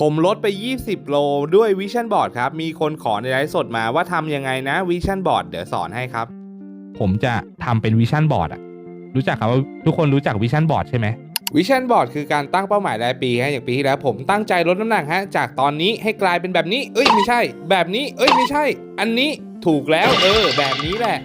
ผมลดไป 20 โลด้วยวิชั่นบอร์ดครับ มีคนขอในไลฟ์สดมาว่าทำยังไงนะวิชั่นบอร์ดเดี๋ยวสอนให้ครับ ผมจะทำเป็นวิชั่นบอร์ดอะรู้จักครับว่าทุกคนรู้จักวิชั่นบอร์ดใช่ไหมวิชั่นบอร์ดคือการตั้งเป้าหมายรายปีฮะอย่างปีที่แล้วผมตั้งใจลดน้ำหนักฮะจากตอนนี้ให้กลายเป็นแบบนี้ เอ้ยไม่ใช่ แบบนี้ เอ้ยไม่ใช่ อันนี้ถูกแล้วเออ แบบนี้แหละ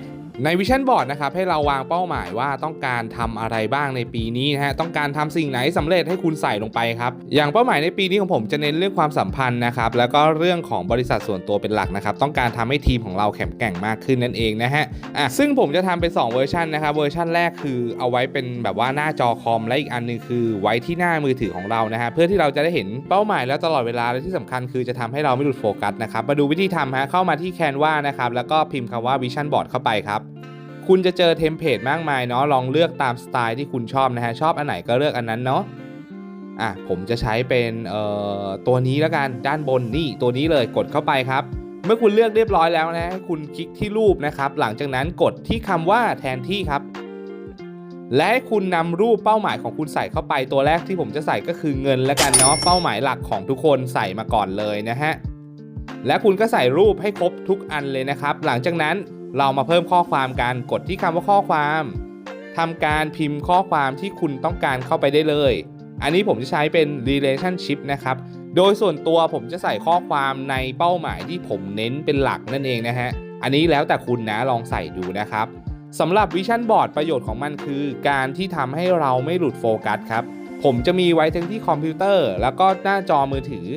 ในวิชั่นบอร์ดนะครับให้เราวางเป้าหมายว่าต้องการทำอะไรบ้างในปีนี้นะฮะต้องการทำสิ่งไหนสำเร็จให้คุณใส่ลงไปครับอย่างเป้าหมายในปีนี้ของผมจะเน้นเรื่องความสัมพันธ์นะครับแล้วก็เรื่องของบริษัทส่วนตัวเป็นหลักนะครับต้องการทำให้ทีมของเราแข็งแกร่งมากขึ้นนั่นเองนะฮะอะซึ่งผมจะทำเป็น2เวอร์ชันนะครับเวอร์ชันแรกคือเอาไว้เป็นแบบว่าหน้าจอคอมและอีกอันหนึงคือไว้ที่หน้ามือถือของเรานะฮะเพื่อที่เราจะได้เห็นเป้าหมายแล้วตลอดเวลาและที่สำคัญคือจะทำให้เราไม่หลุดโฟกัสนะครับมาดูวิธีทำฮะเข้ามาที่แคนวานะครับแล้วก็พิมพ์คำว่า Vision Board เข้าไปครับ คุณจะเจอเทมเพลตมากมายเนาะลองเลือกตามสไตล์ที่คุณชอบนะฮะชอบอันไหนก็เลือกอันนั้นเนาะอะผมจะใช้เป็นเอ่อตัวนี้แล้วกันด้านบนนี่ตัวนี้เลยกดเข้าไปครับเมื่อคุณเลือกเรียบร้อยแล้วนะให้คุณคลิกที่รูปนะครับ หลังจากนั้นกดที่คำว่าแทนที่ครับ และให้คุณนำรูปเป้าหมายของคุณใส่เข้าไปตัวแรกที่ผมจะใส่ก็คือเงินแล้วกันเนาะเป้าหมายหลักของทุกคนใส่มาก่อนเลยนะฮะและคุณก็ใส่รูปให้ครบทุกอันเลยนะครับ หลังจากนั้น เรามาเพิ่มข้อความกันกดที่คำว่าข้อความทำการพิมพ์ข้อความที่คุณต้องการเข้าไปได้เลย อันนี้ผมจะใช้เป็น relationship นะครับ โดยส่วนตัวผมจะใส่ข้อความในเป้าหมายที่ผมเน้นเป็นหลักนั่นเองนะฮะ อันนี้แล้วแต่คุณนะลองใส่ดูนะครับสำหรับวิชั่นบอร์ดประโยชน์ของมันคือ การที่ทำให้เราไม่หลุดโฟกัสครับผมจะมีไว้ทั้งที่คอมพิวเตอร์ แล้วก็หน้าจอมือถือ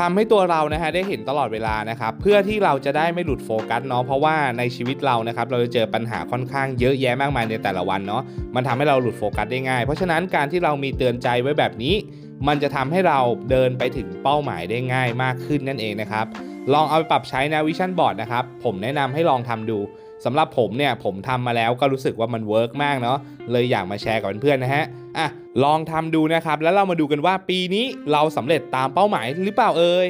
ทำให้ตัวเรานะฮะได้เห็นตลอดเวลานะครับเพื่อที่เราจะได้ไม่หลุดโฟกัสเนาะเพราะว่าในชีวิตเรานะครับเราจะเจอปัญหาค่อนข้างเยอะแยะมากมายในแต่ละวันเนาะมันทำให้เราหลุดโฟกัสได้ง่าย เพราะฉะนั้นการที่เรามีเตือนใจไว้แบบนี้ มันจะทำให้เราเดินไปถึงเป้าหมายได้ง่ายมากขึ้นนั่นเองนะครับลองเอาไปปรับใช้นะวิชั่นบอร์ดนะครับผมแนะนำให้ลองทำดู สำหรับผมเนี่ยผมทำมาแล้วก็รู้สึกว่ามันเวิร์กมากเนาะเลยอยากมาแชร์กับเพื่อนๆนะฮะอะลองทำดูนะครับ แล้วเรามาดูกันว่าปีนี้เราสำเร็จตามเป้าหมายหรือเปล่าเอ่ย